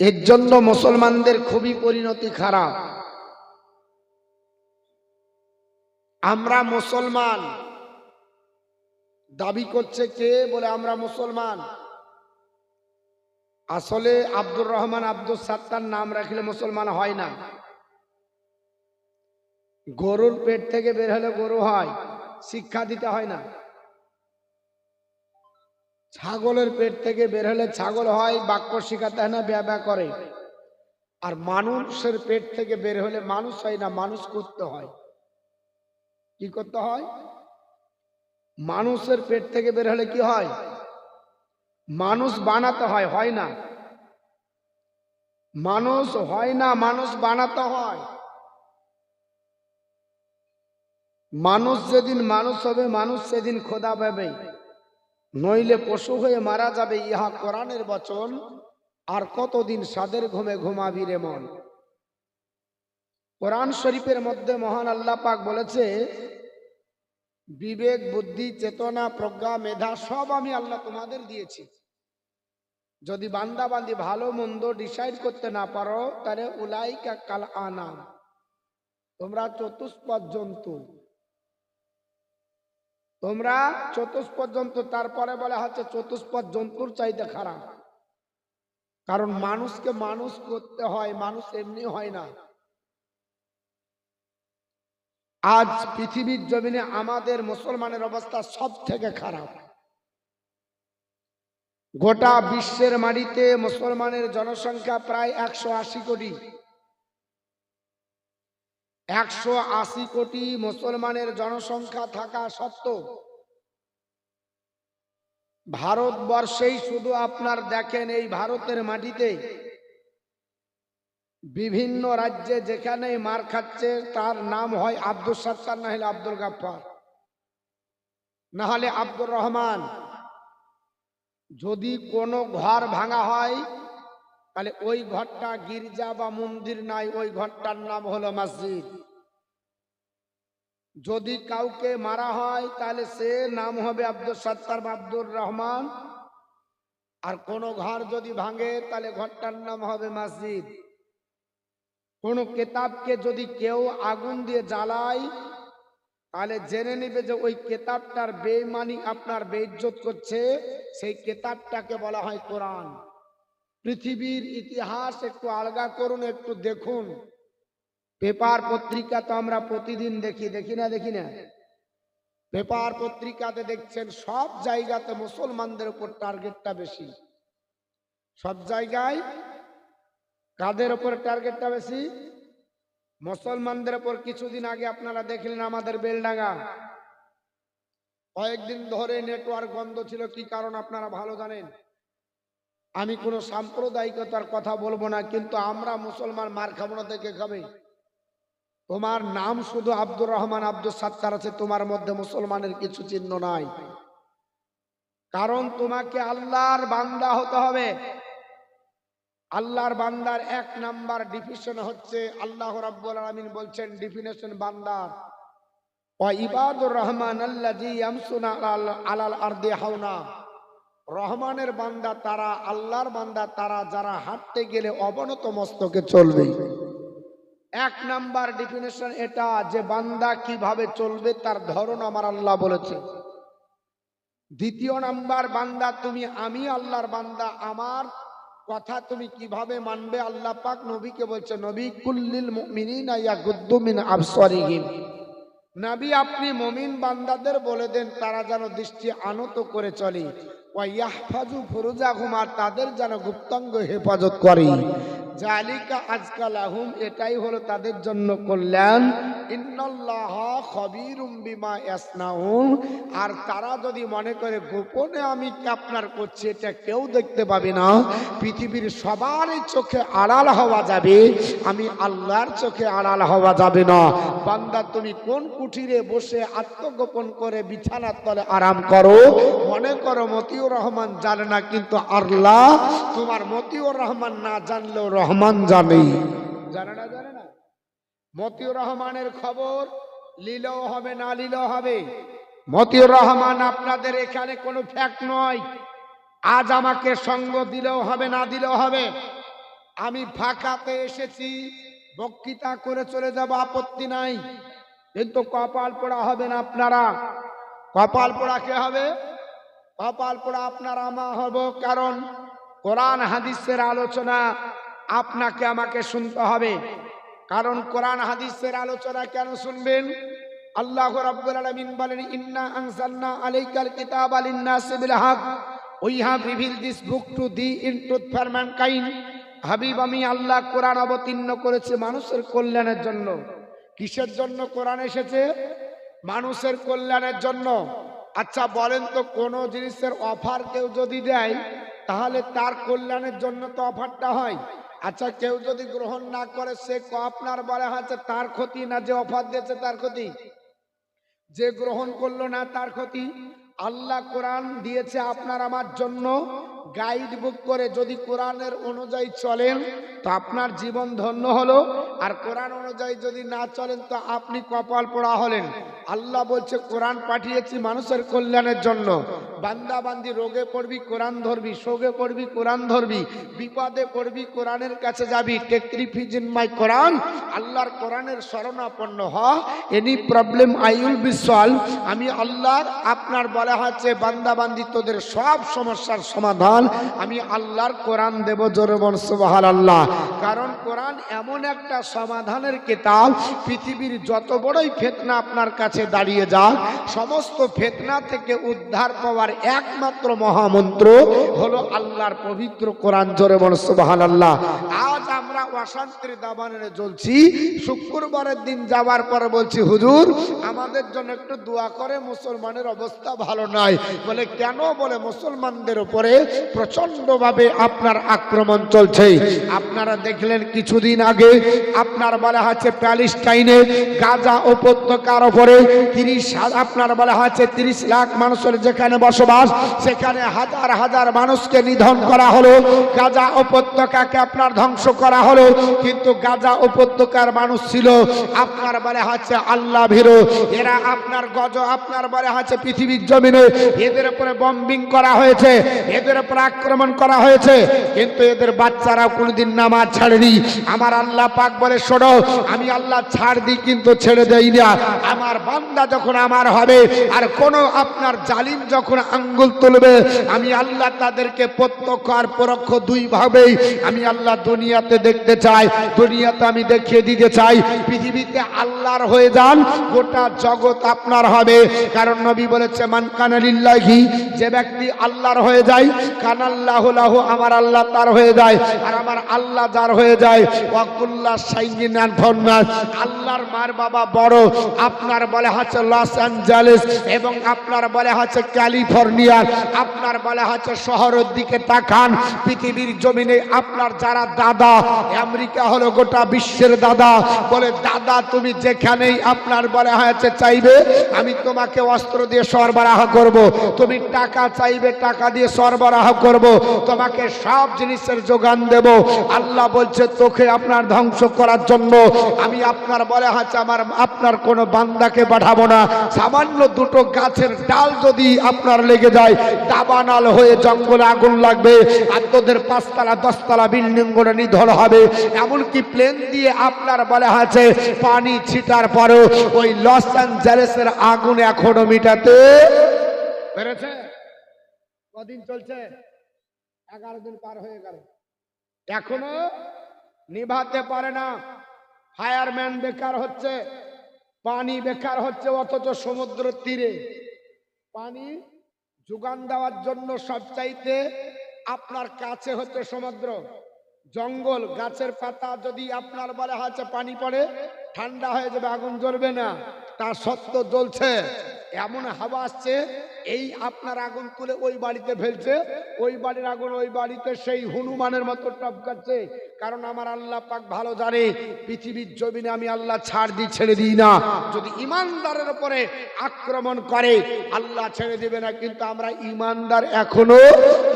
এর জন্য মুসলমানদের খুবই পরিণতি খারাপ। আমরা মুসলমান। দাবি করছে কে বলে আমরা মুসলমান? আসলে আব্দুর রহমান আব্দুল সাত্তার নাম রাখলে মুসলমান হয় না। গরুর পেট থেকে বের হলে গরু হয়, শিক্ষা দিতে হয় না। ছাগলের পেট থেকে বের হলে ছাগল হয়, বাক্য শিখাতে হয় না, ব্যবা করে। আর মানুষের পেট থেকে বের হলে মানুষ হয় না, মানুষ করতে হয়। কি করতে হয়? মানুষের পেট থেকে বের হলে কি হয়? মানুষ বানাতে হয় হয় না। মানুষ হয় না, মানুষ বানাতে হয়। মানুষ যেদিন মানুষ হবে, মানুষ সেদিন খোদা পাবে। নইলে পশু হয়ে মারা যাবে, ইহা কোরআনের বচন। আর কতদিন সাদের ঘুমে ঘুমাবি রে মন? কোরআন শরীফের মধ্যে মহান আল্লাহ পাক বলেছে, বিবেক, বুদ্ধি, চেতনা, প্রজ্ঞা, মেধা সব আমি আল্লাহ তোমাদের দিয়েছি। যদি বান্দা বান্দি ভালো মন্দ ডিসাইড করতে না পারো, তাহলে উলাইকা কাল আনাম। তোমরা চতুষ্পদ জন্তু। তোমরা চতুষ্পদ জন্তু তারপরে বলা হচ্ছে চতুষ্পদ জন্তুর চাইতে খারাপ। কারণ মানুষকে মানুষ করতে হয়, মানুষ এমনি হয় না। আজ পৃথিবীর জমিনে আমাদের মুসলমানের অবস্থা সব থেকে খারাপ। গোটা বিশ্বের মাটিতে মুসলমানের জনসংখ্যা প্রায় একশো আশি কোটি। একশো আশি কোটি মুসলমানের জনসংখ্যা থাকা সত্ত্বেও ভারতবর্ষেই শুধু আপনার দেখেন এই ভারতের মাটিতে বিভিন্ন রাজ্যে যেখানে মার খাচ্ছে, তার নাম হয় আব্দুল সত্তার, না হলে আব্দুল গাফার না হলে আব্দুর রহমান। যদি কোনো ঘর ভাঙা হয় তাহলে ওই ঘরটা গির্জা বা মন্দির নাই, ওই ঘরটার নাম হলো মসজিদ। যদি কাউকে মারা হয়, তাহলে সে নাম হবে আব্দুল সত্তার আব্দুর রহমান। আর কোনো ঘর যদি ভাঙে, তাহলে ঘরটার নাম হবে মসজিদ। কোন কেতাবকে যদি কেউ আগুন দিয়ে জ্বালায়, তাহলে জেনে নিবে যে ওই কেতাবটার বেমানি আপনার বেইজ্জত করছে। সেই কেতাবটাকে বলা হয় কোরআন। পৃথিবীর ইতিহাস একটু আলগা করুন, একটু দেখুন। পেপার পত্রিকা তো আমরা প্রতিদিন দেখি দেখি না দেখি না? পেপার পত্রিকাতে দেখছেন, সব জায়গাতে মুসলমানদের উপর টার্গেটটা বেশি। সব জায়গায় কাদের ওপর টার্গেটটা বেশি? মুসলমানদের ওপর কিছুদিন আগে আপনারা দেখলেন আমাদের বেলডাঙ্গা। কয়েকদিন ধরে নেটওয়ার্ক বন্ধ ছিল, কি কারণ আপনারা ভালো জানেন? আমি কোনো সাম্প্রদায়িকতার কথা বলব না, কিন্তু আমরা মুসলমান মার খাব না থেকে খাবে। তোমার নাম শুধু আব্দুর রহমান আব্দুল সাত্তার আছে, তোমার মধ্যে মুসলমানের কিছু চিহ্ন নাই। কারণ তোমাকে আল্লাহর বান্দা হতে হবে। আল্লাহর বান্দার এক নাম্বার ডিফিশন হচ্ছে, আল্লাহ রাব্বুল আলামিন বলছেন ডিফিনেশন বান্দার ইবাদুর রহমান আল্লাযী ইয়ামসুনা আলাল- আলাল আরদি হাওনা। রহমানের বান্দা তারা, আল্লাহর বান্দা তারা, যারা হাঁটতে গেলে অবনত মস্তকে চলবে। এক নাম্বার ডিফিনেশন এটা যে বান্দা কীভাবে চলবে তার ধরন আমার আল্লাহ বলেছে। দ্বিতীয় নাম্বার বান্দা, তুমি আমি আল্লাহর বান্দা, আমার কথা তুমি কীভাবে মানবে? আল্লাহ পাক নবীকে বলছে, নবী কুল্লিল মুমিনিনা ইয়াগুদ্দু মিন আবসারিহিম। নবী আপনি মুমিন বান্দাদের বলে দেন, তারা যেন দৃষ্টি আনত করে চলে। ওয়া ইয়াহফাজু ফুরুজাহুম তাদের যেন গুপ্তাঙ্গ হেফাজত করে। জালিকা আজকালাহুম, এটাই হলো তাদের জন্য কল্যাণ। আর তারা যদি মনে করে, গোপনে আমি আপনার করছি, এটা কেউ দেখতে পাবে না। পৃথিবীর সবারই চোখে আড়াল হওয়া যাবে, আমি আল্লাহর চোখে আড়াল হওয়া যাবে না। বান্দা, তুমি কোন কুঠিরে বসে আত্মগোপন করে বিছানার তলে আরাম করো? মনে করো মতিউর রহমান জানে না, কিন্তু আল্লাহ তোমার মতিউর রহমান না জানলেও রহমান জানে। জানে না জানে না? মতিউর রহমানের খবর লিলেও হবে না লিলেও হবে। মতিউর রহমান আপনাদের এখানে কোনো ফ্যাক্ট নয়। আজ আমাকে সঙ্গ দিলেও হবে, না দিলেও হবে। আমি ফাঁকাতে এসেছি, বক্তৃতা করে চলে যাব, আপত্তি নাই। কিন্তু কপাল পোড়া হবেন আপনারা। কপাল পোড়া কে হবে? কপাল পোড়া আপনার আমা হব, কারণ কোরআন হাদিসের আলোচনা আপনাকে আমাকে শুনতে হবে। কারণ কোরআন হাদিসের আলোচনা কেন শুনবেন? আল্লাহ রাব্বুল আলামিন বলেন, ইন্না আনজালনা আলাইকাল কিতাবা লিন-নাসি বিল হক we have reveal this book to the in truth for mankind. Habib, আমি আল্লাহ কোরআন অবতীর্ণ করেছি মানুষের কল্যাণের জন্য। কিসের জন্য কোরআন এসেছে? মানুষের কল্যাণের জন্য। আচ্ছা বলেন তো কোন জিনিসের অফার কেউ যদি দেয়, তাহলে তার কল্যাণের জন্য তো অফারটা হয়। আচ্ছা কেউ যদি গ্রহণ না করে, সে আপনার বলা হচ্ছে তার ক্ষতি না যে অফার দিয়েছে, তার ক্ষতি? যে গ্রহণ করল না, তার ক্ষতি? আল্লাহ কোরআন দিয়েছে আপনার আমার জন্য গাইড বুক করে যদি কোরআনের অনুযায়ী চলেন, তো আপনার জীবন ধন্য হলো। আর কোরআন অনুযায়ী যদি না চলেন, তো আপনি কপাল পোড়া হলেন। আল্লাহ বলছে, কোরআন পাঠিয়েছি মানুষের কল্যাণের জন্য। বান্দা বান্দি, রোগে পড়বি, কোরআন ধরবি, শোকে পড়বি, কোরআন ধরবি, বিপদে পড়বি, কোরআনের কাছে যাবি। Take refuge in my Quran. আল্লাহর কোরআনের শরণাপন্ন হ। Any problem I will be solve. আমি আল্লাহর, আপনার বলা হচ্ছে বান্দা বান্দি, তোদের সব সমস্যার সমাধান আমি আল্লাহর কোরআন দেব জোরে বল আল্লাহ কারণ কোরআন এমন একটা সমাধানের কিতাব পৃথিবীর যত বড়ই ফেতনা আপনার কাছে দাঁড়িয়ে যাক, সমস্ত ফেতনা থেকে উদ্ধার পাওয়ার একমাত্র মহামন্ত্র হলো আল্লাহর পবিত্র কোরআন জোরে বল আল্লাহ আজ আমরা অশান্তির দাবানে জ্বলছি, শুক্রবারের দিন যাওয়ার পরে বলছি, হুজুর, আমাদের জন্য একটু দোয়া করে, মুসলমানের অবস্থা ভালো নয় বলে, কেন? বলে, মুসলমানদের উপরে প্রচন্ডভাবে আপনার আক্রমণ চলছে। আপনারা দেখলেন কিছুদিন আগে আপনার বলা হচ্ছে প্যালেস্টাইনে গাজা উপত্যকার উপরে তিরিশ আপনার বলা হচ্ছে তিরিশ লাখ মানুষের যেখানে বসবাস, সেখানে হাজার হাজার মানুষকে নিধন করা হলো। গাজা উপত্যকাকে আপনার ধ্বংস করা হলো, কিন্তু গাজা উপত্যকার মানুষ ছিল আপনার বলে হচ্ছে আল্লাহ ভীরু। এরা আপনার গজ, আপনার বলে হচ্ছে পৃথিবীর জমিনে, এদের উপরে বম্বিং করা হয়েছে। এদের উপরে আক্রমণ করা হয়েছে, কিন্তু এদের বাচ্চারা কোনোদিন নামাজ ছাড়েনি। আমার আল্লাহ পাক বলে, শোনো, আমি আল্লাহ ছাড় দিই কিন্তু ছেড়ে দেই না। আমার বান্দা যখন আমার হবে, আর কোন আপনার জালিম যখন আঙ্গুল তুলবে, আমি আল্লাহ তাদেরকে প্রত্যক্ষ আর পরোক্ষ দুই ভাবেই আমি আল্লাহ দুনিয়াতে দেখতে চাই। দুনিয়াতে আমি দেখিয়ে দিতে চাই, পৃথিবীতে আল্লাহর হয়ে যান, গোটা জগৎ আপনার হবে। কারণ নবী বলেছে, মান কানালিল্লাহি যে ব্যক্তি আল্লাহর হয়ে যায় কানাল্লাহ লাহু, আমার আল্লাহ তার হয়ে যায় আর আমার আল্লাহ যার হয়ে যায়। ওয়াকুল্লাহ সাইঙ্গিনান ফন্নাস আল্লাহর মার বাবা বড়, আপনার বলে হচ্ছে লস অ্যাঞ্জেলেস এবং আপনার বলে হচ্ছে ক্যালিফোর্নিয়া, আপনার বলে হচ্ছে শহরের দিকে তাকান, পৃথিবীর জমিনে আপনার যারা দাদা, আমেরিকা হলো গোটা বিশ্বের দাদা, বলে, দাদা, তুমি যেখানেই আপনার বলে হয়েছে চাইবে, আমি তোমাকে অস্ত্র দিয়ে সরবরাহ করব। তুমি টাকা চাইবে, টাকা দিয়ে সরবরাহ করব, তোমাকে সব জিনিসের যোগান দেব। আল্লাহ বলছে, তোকে আপনার ধ্বংস করার জন্য আমি আপনার বলে হচ্ছে আমার, আপনার কোনো বান্দাকে পাঠাবো না। সামান্য দুটো গাছের ডাল যদি আপনার লেগে যায়, দাবানাল হয়ে জঙ্গলে আগুন লাগবে, আর তোদের পাঁচতলা, দশতলা বিল্ডিং করে নিধন হবে। এমনকি প্লেন দিয়ে আপনার বলে আছে, পানি ছিটার পরেও ওই লস অ্যাঞ্জেলেসের আগুন এখনও মিটাতে পেরেছে? কদিন চলছে? এগারো দিন পার হয়ে গেল। এখনও নিভাতে পারে না। ফায়ারম্যান বেকার হচ্ছে, পানি বেকার হচ্ছে, অথচ সমুদ্র তীরে। পানি যোগান দেওয়ার জন্য সবচাইতে আপনার কাছে হচ্ছে সমুদ্র। জঙ্গল, গাছের পাতা যদি আপনার বলে হচ্ছে পানি পড়ে, ঠান্ডা হয়ে যাবে, আগুন জ্বলবে না। তা সত্ত্বেও জ্বলছে। এমন হাওয়া আসছে এই আপনার আগুন তুলে ওই বাড়িতে ফেলছে। ওই বাড়ির আগুন ওই বাড়িতে সেই হনুমানের মতো টপকাচ্ছে। কারণ আমার আল্লাহ পাক ভালো জানে, পৃথিবীর জমিনে আমি আল্লাহ ছাড় দিই ছেড়ে দিই না। যদি ইমানদারের উপরে আক্রমণ করে, আল্লাহ ছেড়ে দিবে না। কিন্তু আমরা ইমানদার এখনও।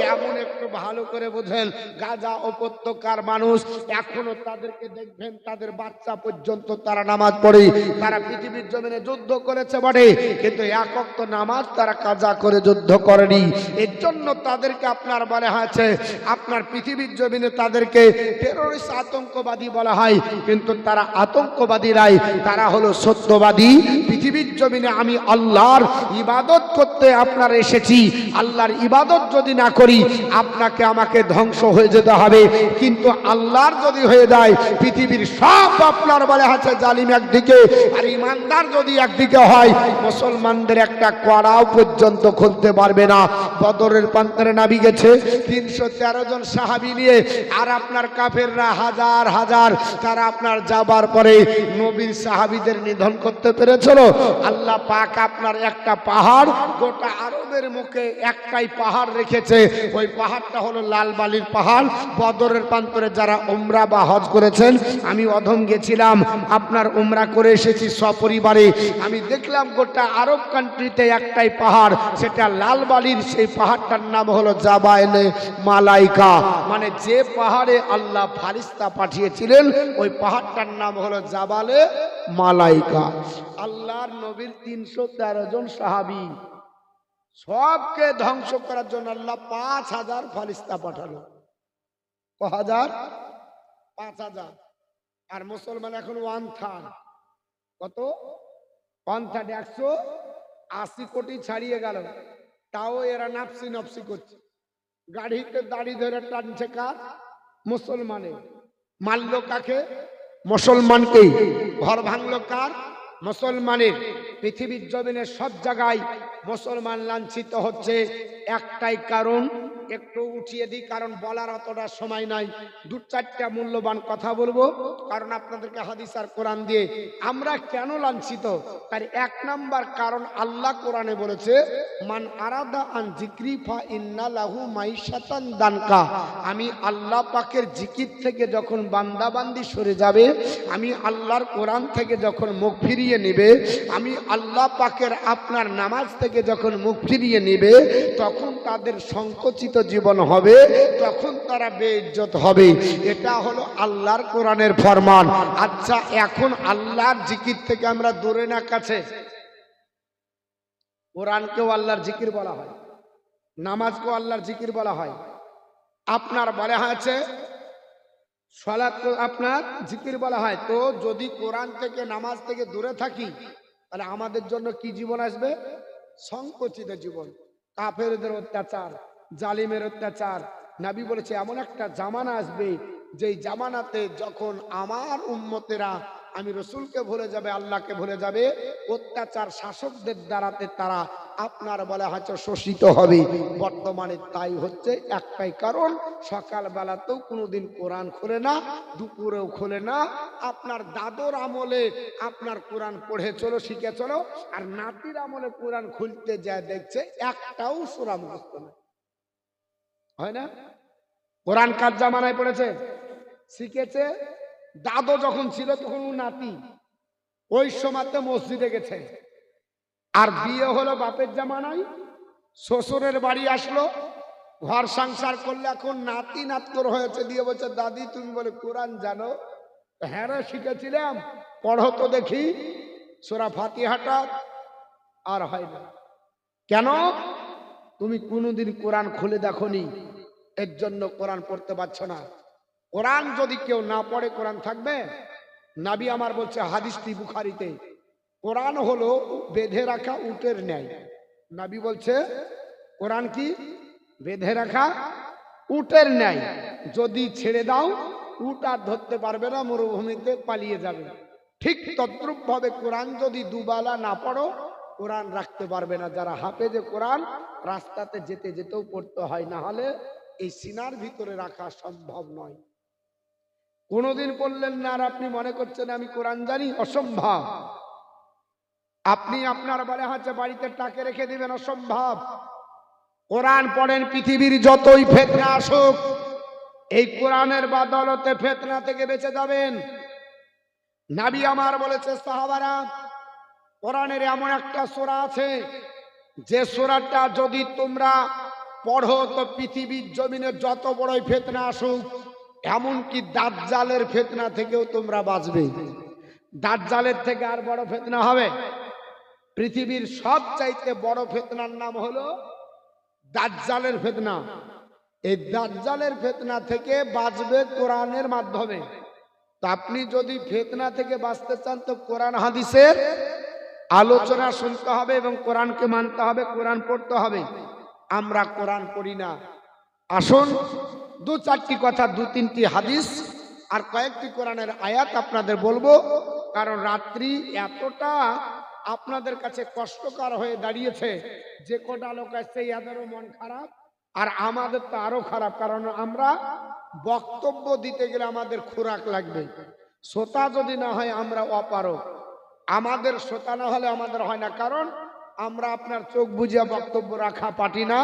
কেমন একটু ভালো করে বোঝেন। গাজা উপত্যকার মানুষ এখনও তাদেরকে দেখবেন, তাদের বাচ্চা পর্যন্ত তারা নামাজ পড়ে। তারা পৃথিবীর জমিনে যুদ্ধ করেছে বটে। কিন্তু একক তো নামাজ তারা কাজ কাজা করে যুদ্ধ করেনি। এর জন্য তাদেরকে আপনার বলা হয়েছে, আপনার পৃথিবীর জমিনে তাদেরকে টেরোরিস্ট আতঙ্কবাদী বলা হয়। কিন্তু তারা আতঙ্কবাদী নাই, তারা হলো সত্যবাদী। পৃথিবীর জমিনে আমি আল্লাহর ইবাদত করতে আপনার এসেছি। আল্লাহর ইবাদত যদি না করি, আপনাকে আমাকে ধ্বংস হয়ে যেতে হবে। কিন্তু আল্লাহর যদি হয়ে যায়, পৃথিবীর সব আপনার বলে আছে জালিম একদিকে, আর ইমানদার যদি একদিকে হয়, মুসলমানদের একটা কড়াও পর্যন্ত খুলতে পারবে না। বদরের প্রান্তরে নাবি গেছে। তিনশো তেরো জন সাহাবি নিয়ে, আর আপনার কাফেররা হাজার হাজার, তারা আপনার যাবার পরে নবীর সাহাবিদের নিধন করতে পেরেছিল। আল্লাহ পাক আপনার একটা পাহাড়, গোটা আরবের মুখে একটাই পাহাড় রেখেছে। ওই পাহাড়টা হলো লাল বালির পাহাড়। বদরের প্রান্তরে যারা উমরা বা হজ করেছেন, আমি অধম গেছিলাম। আপনার উমরা করে এসেছি সপরিবারে। আমি দেখলাম গোটা আরব কান্ট্রিতে একটাই পাহাড়। সেটা লাল বালির সেই পাহাড়টার নাম হলো জাবাইলে মালাইকা। মানে যে পাহাড়ে আল্লাহ ফারিস্তা পাঠিয়েছিলেন, ওই পাহাড়টার নাম হলো জাবালে মালাইকা। আল্লাহর নবীর তিনশো তেরো জন সাহাবি, সবকে ধ্বংস করার জন্য আল্লাহ পাঁচ হাজার ফারিস্তা পাঠালো। ক হাজার? পাঁচ হাজার। আর মুসলমান এখন ওয়ান থার্ড। কত? ওয়ান থার্ড, একশো? আশি কোটি ছাড়িয়ে গেল। তাও এরা নাপসি নাপসি করছে। গাড়িতে দাড়ি ধরে টানছে কার? মুসলমানে। মারলো কাকে? মুসলমানকে ঘর ভাঙল কার? মুসলমানের পৃথিবীর জমিনের সব জায়গায় মুসলমান লাঞ্ছিত হচ্ছে। একটাই কারণ, একটু উঠিয়ে দিই, কারণ বলার অতটা সময় নাই। দু চারটা মূল্যবান কথা বলব, কারণ আপনাদেরকে হাদিস আর কোরআন দিয়ে আমরা কেন লাঞ্ছিত? তার এক নাম্বার কারণ আল্লাহ কোরআনে বলেছে, মান আরাদা আন জিক্রি ফা ইন্না লাহু মাইশাতান দানকা। আমি আল্লাহ পাকের জিকির থেকে যখন বান্দাবান্দি সরে যাবে, আমি আল্লাহর কোরআন থেকে যখন মুখ ফিরিয়ে নেবে, আমি আল্লাহ পাকের আপনার নামাজ থেকে যখন মুখ ফিরিয়ে নেবে, তখন তাদের সংকুচিত জীবন হবে, তখন তারা বেইজ্জত হবে। এটা হলো আল্লাহর কোরআনের ফরমান। আচ্ছা এখন আল্লাহর জিকির থেকে আমরা দূরে না কাছে? কোরআনকেও আল্লাহর জিকির বলা হয়, নামাজকেও আল্লাহর জিকির বলা হয়। আপনার বলা হয়েছে সলাৎ আপনার জিকির বলা হয়। তো যদি কোরআন থেকে, নামাজ থেকে দূরে থাকি, তাহলে আমাদের জন্য কি জীবন আসবে? সংকুচিত জীবন। কাফেরদের অত্যাচার, জালিমের অত্যাচার। নাবি বলেছে, এমন একটা জামানা আসবে, যেই জামানাতে যখন আমার উম্মতেরা আমি রসুলকে ভুলে যাবে, আল্লাহকে ভুলে যাবে। অত্যাচার শাসকদের দ্বারাতে তারা আপনার বলা হয়তো শোষিত হবে। বর্তমানে তাই হচ্ছে একটাই কারণ, সকালবেলাতেও কোনোদিন কোরআন খোলে না, দুপুরেও খোলে না। আপনার দাদর আমলে আপনার কোরআন পড়ে চলো, শিখে চলো, আর নাতির আমলে কোরআন খুলতে যায়, দেখছে একটাও সুরা মুখস্থ না হয় না? কোরআন কার জামানায় পড়েছে? শিখেছে? দাদো যখন ছিল তখন ও নাতি। ওই সময়তে মসজিদে গেছে। আর বিয়ে হলো বাপের জামানায়। শ্বশুরের বাড়ি আসলো। ঘর সংসার করলে এখন নাতি নাতকর হয়েছে। দিয়ে বলছে, দাদি, তুমি বলে কোরআন জানো? হ্যাঁ শিখেছিলাম। পড়ো তো দেখি। সোরা ফাতিহাটা আর হয় না। কেন? তুমি কোনোদিন কোরআন খুলে দেখনি। এর জন্য কোরআন পড়তে পারছ না। কোরআন যদি কেউ না পড়ে, কোরআন থাকবে? নাবি আমার বলছে, হাদিসটি বুখারিতে, কোরআন হলো বেঁধে রাখা উটের ন্যায়। নাবি বলছে, কোরআন কি? বেঁধে রাখা উটের ন্যায়। যদি ছেড়ে দাও, উট আর ধরতে পারবে না, মরুভূমিতে পালিয়ে যাবে। ঠিক তদ্রুপ ভাবে কোরআন যদি দুবালা না পড়ো, কোরআন রাখতে পারবে না। যারা হাফেজে কোরআন, রাস্তাতে যেতে যেতেও পড়তে হয়। না হলে এই সিনার ভিতরে রাখা সম্ভব নয়। কোনোদিন পড়লেন না, আর আপনি মনে করছেন আমি কোরআন জানি? অসম্ভব। আপনি আপনার বলে হচ্ছে বাড়িতে টাকে রেখে দিবেন, অসম্ভব। কোরআন পড়েন পৃথিবীর যতই ফেতনা আসুক, এই কোরআনের বাদলতে ফেতনা থেকে বেঁচে যাবেন। নাবি আমার বলেছে, সাহাবারা, কোরআনের এমন একটা সোরা আছে, যে সোরাটা যদি তোমরা পড়ো, তো পৃথিবীর জমিনের যত বড়ই ফেতনা আসুক এমনকি দাজ্জালের ফেতনা থেকেও তোমরা বাঁচবে। দাজ্জালের থেকে আর বড় ফেতনা হবে? পৃথিবীর সব চাইতে বড় ফেতনার নাম হলো দাজ্জালের ফেতনা। এই দাজ্জালের ফেতনা থেকে বাঁচবে কোরআনের মাধ্যমে। তো আপনি যদি ফেতনা থেকে বাঁচতে চান, তো কোরআন হাদিসের আলোচনা শুনতে হবে এবং কোরআনকে মানতে হবে, কোরআন পড়তে হবে। আমরা কোরআন পড়ি না। আসুন দু চারটি কথা, দু তিনটি হাদিস আর কয়েকটি কোরআনের আয়াত আপনাদের বলব। কারণ রাত্রি এতটা আপনাদের কাছে কষ্টকর হয়ে দাঁড়িয়েছে, যে কোটা লোক আসছে এদেরও মন খারাপ আর আমাদের তো আরও খারাপ। কারণ আমরা বক্তব্য দিতে গেলে আমাদের খোরাক লাগবে। শ্রোতা যদি না হয়, আমরা অপারক আমাদের শ্রোতা না হলে আমাদের হয় না। কারণ আমরা আপনার চোখ বুঝিয়ে বক্তব্য রাখা পাটি না।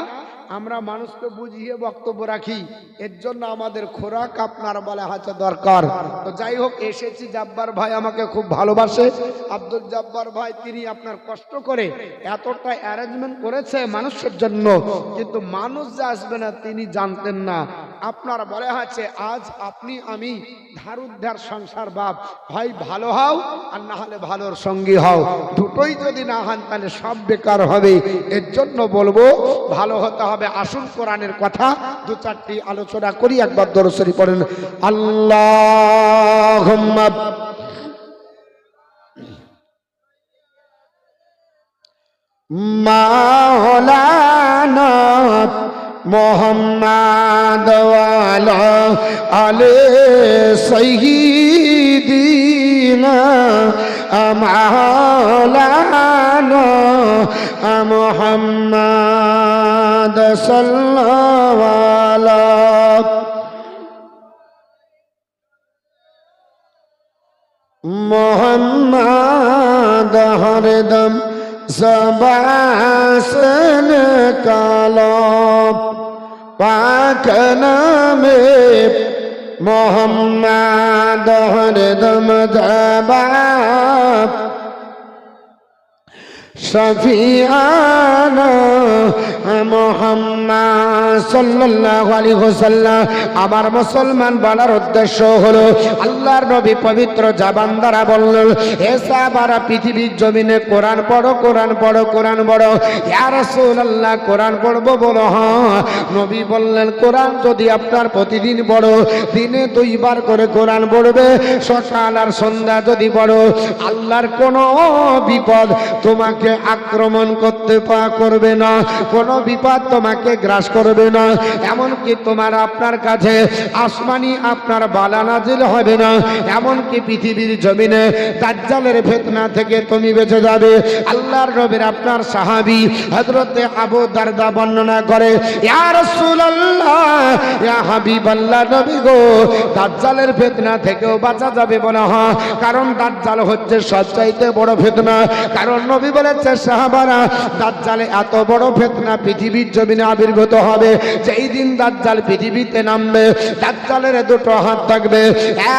আমরা মানুষকে বুঝিয়ে বক্তব্য রাখি। এর জন্য আমাদের খোরাক আপনার বলে হাতে দরকার। তো যাই হোক, এসেছি। জাব্বার ভাই আমাকে খুব ভালোবাসে। আব্দুল জাব্বার ভাই, তিনি আপনার কষ্ট করে এতটা অ্যারেঞ্জমেন্ট করেছে মানুষের জন্য। কিন্তু মানুষ যে আসবে না, তিনি জানতেন না। আপনার বলে আছে, আজ আপনি, আমি ধার উদ্ধার সংসার বাপ। হয় ভালো হও, আর না হলে ভালোর সঙ্গী হও। দুটোই যদি না হন, তাহলে সব বেকার হবে। এর জন্য বলব, ভালো হতে হবে। আসুন কোরআনের কথা, দু চারটি আলোচনা করি, একবার দরসরি পড়েন। আল্লাহ মা মাওলানা মোহাম্মদ আলে সৈয়দিনা মাওলানা মোহাম্মদ সাল্লাল্লাহু মোহাম্মদ হরদম জবাসন কাল পাক নামে মোহাম্মদ হরদম জবাব শফিয়ানা মোহাম্মদ সাল্লাল্লাহু আমার মুসলমান বলার উদ্দেশ্য হলো আল্লাহর নবী পবিত্র জাবান দ্বারা বললেন হে সাহাবারা, পৃথিবীর জমিনে কোরআন পড়ো কোরআন পড়ো কোরআন পড়ো। ইয়া রাসূলুল্লাহ, কোরআন পড়ব বলো হ্যাঁ? নবী বললেন, কোরআন যদি আপনার প্রতিদিন পড়ো, দিনে দুইবার করে কোরআন পড়বে, সকাল আর সন্ধ্যা যদি পড়ো, আল্লাহর কোনো বিপদ তোমাকে আক্রমণ করতে করবে না, কোনো বিপদ তোমাকে গ্রাস করবে না, এমনকি তোমার আপনার কাছে আসমানি আপনার বালা নাজিল হবে না, এমনকি পৃথিবীর জমিনে দাজ্জালের ফেতনা থেকে তুমি বেঁচে যাবে। আল্লাহর নবীর আপনার সাহাবী হযরতে আবু দারদা বর্ণনা করে দাজ্জালের ফেতনা থেকেও বাঁচা যাবে বলা হয়, কারণ দাজ্জাল হচ্ছে সবচাইতে বড় ফেতনা। কারণ নবী বলেছে সাহাবারা, দাজ্জালে এত বড় ফেতনা পৃথিবীর জমিনে আবির্ভূত হবে, যেই দিন দাজ্জাল পৃথিবীতে নামবে, দাজ্জালের দুটো হাত থাকবে,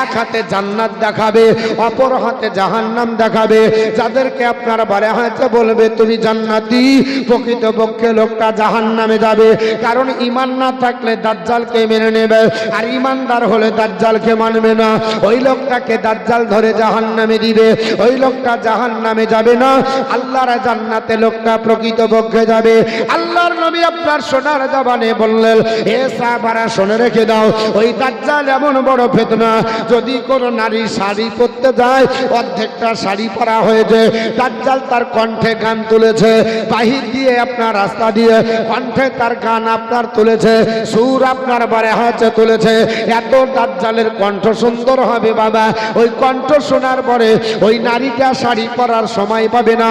এক হাতে জান্নাত দেখাবে, অপর হাতে জাহান্নাম দেখাবে। যাদেরকে আপনার বারে হাতে বলবে, তুমি জান্নাতি, প্রকৃতপক্ষে লোকটা জাহান্নামে যাবে। কারণ ইমান না থাকলে দাজ্জালকে মেনে নেবে, আর ইমানদার হলে দাজ্জালকে মানবে না। ওই লোকটাকে দাজ্জাল ধরে জাহান্নামে দিবে, ওই লোকটা জাহান্নামে যাবে না। আল্লাহর জান্নাতে লোকটা প্রকৃতপক্ষে যাবে। আল্লাহর নবী আপনার সোনার জবানে বললেন হে সাহাবারা, শুনে রেখে দাও, ওই দাজ্জাল এমন বড় ফেতনা, যদি কোনো নারী শাড়ি পরতে যায়, অর্ধেকটা শাড়ি পরা হয়েছে। দাজ্জাল তার কণ্ঠে গান তুলেছে, বাহির দিয়ে আপনার রাস্তা দিয়ে কণ্ঠে তার গান আপনার তুলেছে, সুর আপনার বারে হাতে তুলেছে। এত দাজ্জালের কণ্ঠ সুন্দর হবে বাবা। ওই কণ্ঠ শোনার পরে ওই নারীটা শাড়ি পরার সময় পাবে না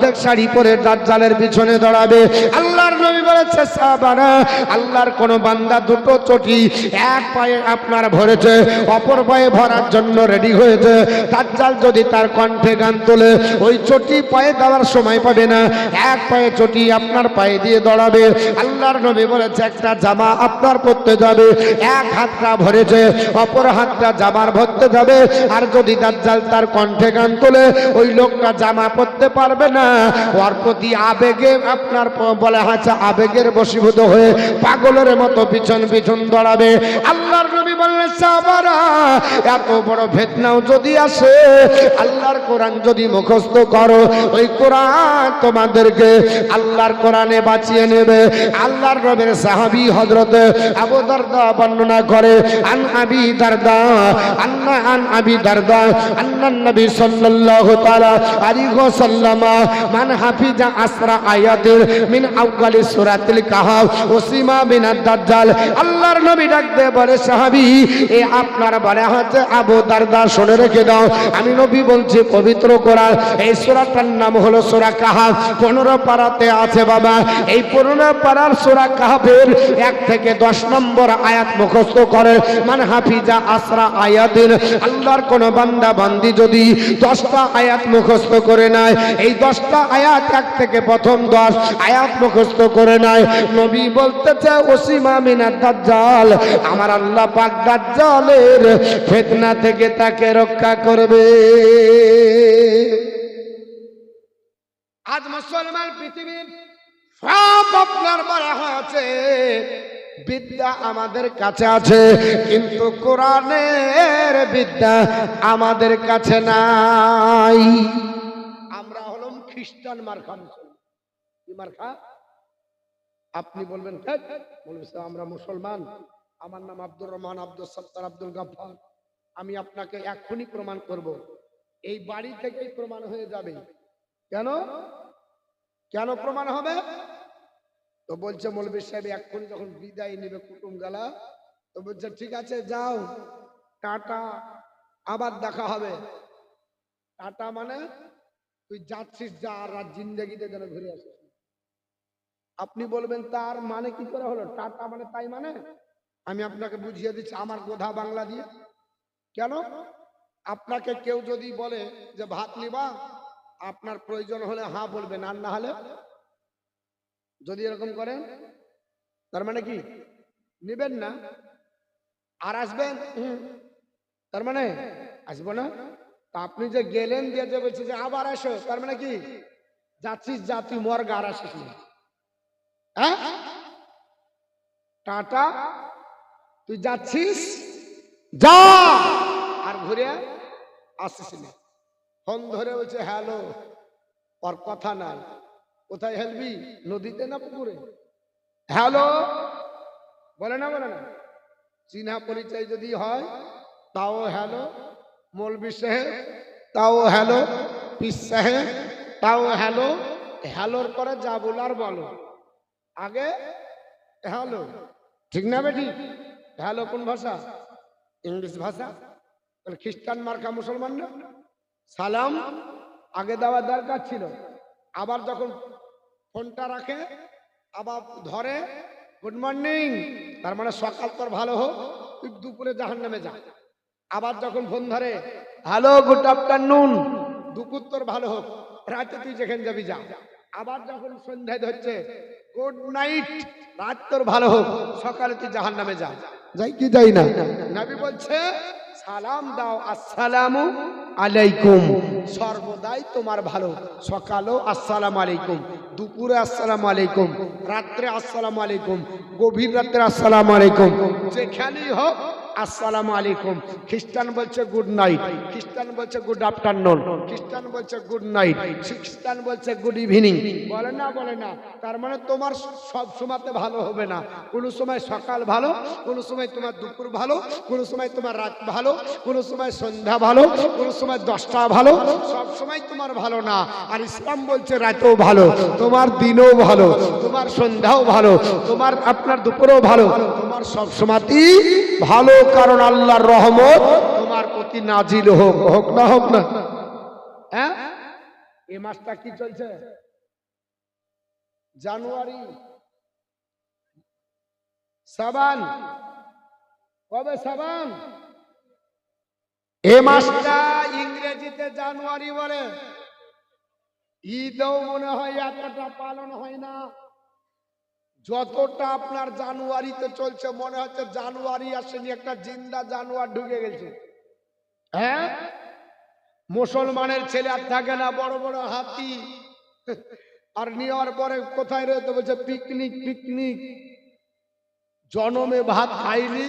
অর্ধেক শাড়ি পরে দাজ্জালের পিছনে দাঁড়াবে। আল্লাহর নবী বলেছে, সাহাবারা, আল্লাহর কোন বান্দা দুটো চটি এক পায়ে আপনার ভরেছে, অপর পায়ে ভরার জন্য রেডি হয়েছে। দাজ্জাল যদি তার কণ্ঠে গান তোলে, ওই চটি পায়ে দেওয়ার সময় পাবে না। এক পায়ে চটি আপনার পায়ে দিয়ে দাঁড়াবে। আল্লাহর নবী বলেছে, একটা জামা আপনার পরতে যাবে, এক হাতটা ভরেছে, অপর হাতটা জামার ভরতে যাবে। আর যদি দাজ্জাল তার কণ্ঠে গান তোলে, ওই লোকটা জামা পরতে পারবে না। ওর প্রতি আবেগে আপনার বলে হাঁচা আবেগের বশীভূত হয়ে পাগলের মতো পিছন পিছন দৌড়াবে। আল্লাহর নবী বললেন সাহাবারা এত বড় ভেতনাও যদি আসে, আল্লাহর কোরআন যদি মুখস্থ করো, ওই কোরআন তোমাদেরকে আল্লাহর কোরআনে বাঁচিয়ে নেবে। আল্লাহর নবীর সাহাবী হযরত আবু দারদা বর্ণনা করে, আন আবি দারদা, আন্না আন আবি দারদা, আন্নান নবী সাল্লাল্লাহু তাআলা আলাইহি ওয়াসাল্লাম মান হাফিজা আসরা আয়াতের মিন আউয়ালি সূরাতিল কাহাফ ওসিমা বিন দাজ্জাল আল্লাহর নবী ডাক দিয়ে বলে, সাহাবী, এ আপনার বলে হচ্ছে আবু দারদা, শুনে রেখে দাও। আমি নবী বলছি, পবিত্র কোরআন। এই সূরাটার নাম হলো সূরা কাহাফ। 15 পারাতে আছে বাবা। এই 15 পারার সূরা কাহাফের এক থেকে 10 নম্বর আয়াত মুখস্থ করে মানে হাফিজা আসরা আয়াতিন আল্লাহর কোন বান্দা বান্দি যদি 10টা আয়াত মুখস্থ করে নেয়, এই 10টা আয়াত এক থেকে প্রথম 10 আয়াত মুখস্থ করে নেয়। নবী বলতেছে, ওসিমা মিনাদ দাজ্জাল, আমার আল্লাহ পাক দাজ্জালের ফিতনা থেকে তাকে রক্ষা করবে। আজ মুসলমান পৃথিবীর সব আপনার বলা আছে বিদ্যা আমাদের কাছে আছে, কিন্তু কোরআনের বিদ্যা আমাদের কাছে নাই। খ্রিস্টান মার্খা কি মার্খা আপনি বলবেন "ধ্যাৎ", বলবেন "স্যার, আমরা মুসলমান। আমার নাম আব্দুর রহমান আব্দুল সত্তার আব্দুল গাফফার। আমি আপনাকে এক্ষুনি প্রমাণ করব। এই বাড়ি থেকেই প্রমাণ হয়ে যাবে। কেন? কেন প্রমাণ হবে? তো বলছে মৌলবী সাহেব এক্ষুনি যখন বিদায় নেবে কুটুম গালা তো বলছে ঠিক আছে যাও। টাটা। আবার দেখা হবে। টাটা মানে তুই যাচ্ছিস যা, আর রাত জিন্দগিতে যেন ঘুরে আসিস। আপনি বলবেন, তার মানে কি করে হলো? টাটা মানে তাই মানে? আমি আপনাকে বুঝিয়ে দিচ্ছি, আমার গোধা বাংলা দিয়ে। কেন? আপনাকে কেউ যদি বলে যে, ভাত নিবা, আপনার প্রয়োজন হলে হা বলবেন, আর না হলে? যদি এরকম করেন, তার মানে কি? নেবেন না। আর আসবেন। তার মানে আসব না? তা আপনি যে গেলেন দিয়ে যে বলছে যে আবার আসো তার মানে কি? যাচ্ছিস যা তুই মর্গ আর আসিস না হ্যাঁ? টাটা তুই যাচ্ছিস? যা! আর ঘুরে আসিস না। ফোন ধরে বলছে হ্যালো ওর কথা নাই। কোথায় হেলবি? নদীতে না পুকুরে? হ্যালো বলে না বলে না। চিনা পরিচয় যদি হয় তাও হ্যালো মৌলবি সাহেব, তাও হ্যালো, পিস সাহেব, তাও হ্যালো, হ্যালোর পরে যা বলার বলো। আগে হ্যালো, ঠিক না বেটি? হ্যালো কোন ভাষা? ইংলিশ ভাষা? খ্রিস্টান মার্কা মুসলমান না? সালাম আগে দেওয়ার দরকার ছিল। আবার যখন ফোনটা রাখে, আবার ধরে, গুড মর্নিং। তার মানে সকাল তোর ভালো হোক, তুই দুপুরে জাহান নামে যা। আবার যখন ফোন ধরে, হ্যালো, গুড আফটারনুন। দুপুর তোর ভালো হোক, রাতে তুই যেখানে যাবি যা। আবার যখন সন্ধ্যায় ধরছে, গুড নাইট, রাত তোর ভালো হোক, সকালে তুই জাহান নামে যা। যাই কি যাই না। নবী বলছে, সালাম দাও, আসসালামু আলাইকুম। সর্বদাই তোমার ভালো সকালও আসসালাম আলাইকুম, দুপুরে আসসালামু আলাইকুম, রাত্রে আসসালামু আলাইকুম, গভীর রাত্রে আসসালামু আলাইকুম, যেখানেই হোক আসসালামু আলাইকুম। খ্রিস্টান বলছে গুড নাইট খ্রিস্টান বলছে গুড আফটারনুন খ্রিস্টান বলছে গুড নাইট খ্রিস্টান বলছে গুড ইভিনিং বলে না বলে না। তার মানে তোমার সব সময়তে ভালো হবে না। কোনো সময় সকাল ভালো, কোনো সময় তোমার দুপুর ভালো, কোনো সময় তোমার রাত ভালো, কোনো সময় সন্ধ্যা ভালো, কোনো সময় দশটা ভালো, সব সময় তোমার ভালো না। আর ইসলাম বলছে রাতেও ভালো, তোমার দিনও ভালো, তোমার সন্ধ্যাও ভালো, তোমার আপনার দুপুরেও ভালো তোমার সব সময়তেই ভালো, কারণ আল্লাহর রহমত তোমার প্রতি নাজিল হোক। হোক না হোক না। হ্যাঁ? এ মাসটা কি চলছে? জানুয়ারি। সাবান। কবে সাবান? এ মাসটা ইংরেজিতে জানুয়ারি বলে। ঈদও মনে হয় এতটা পালন হয় না। যতটা আপনার জানুয়ারিতে চলছে, মনে হচ্ছে জানুয়ারি আসেনি, একটা জিন্দা জানুয়ার ঢুকে গেছে। হ্যাঁ? মুসলমানের ছেলে আর থাকে না, বড় বড় হাতি। আর নেওয়ার পরে কোথায় রয়েছে বলছে, পিকনিক পিকনিক। জনমে ভাত খাইনি।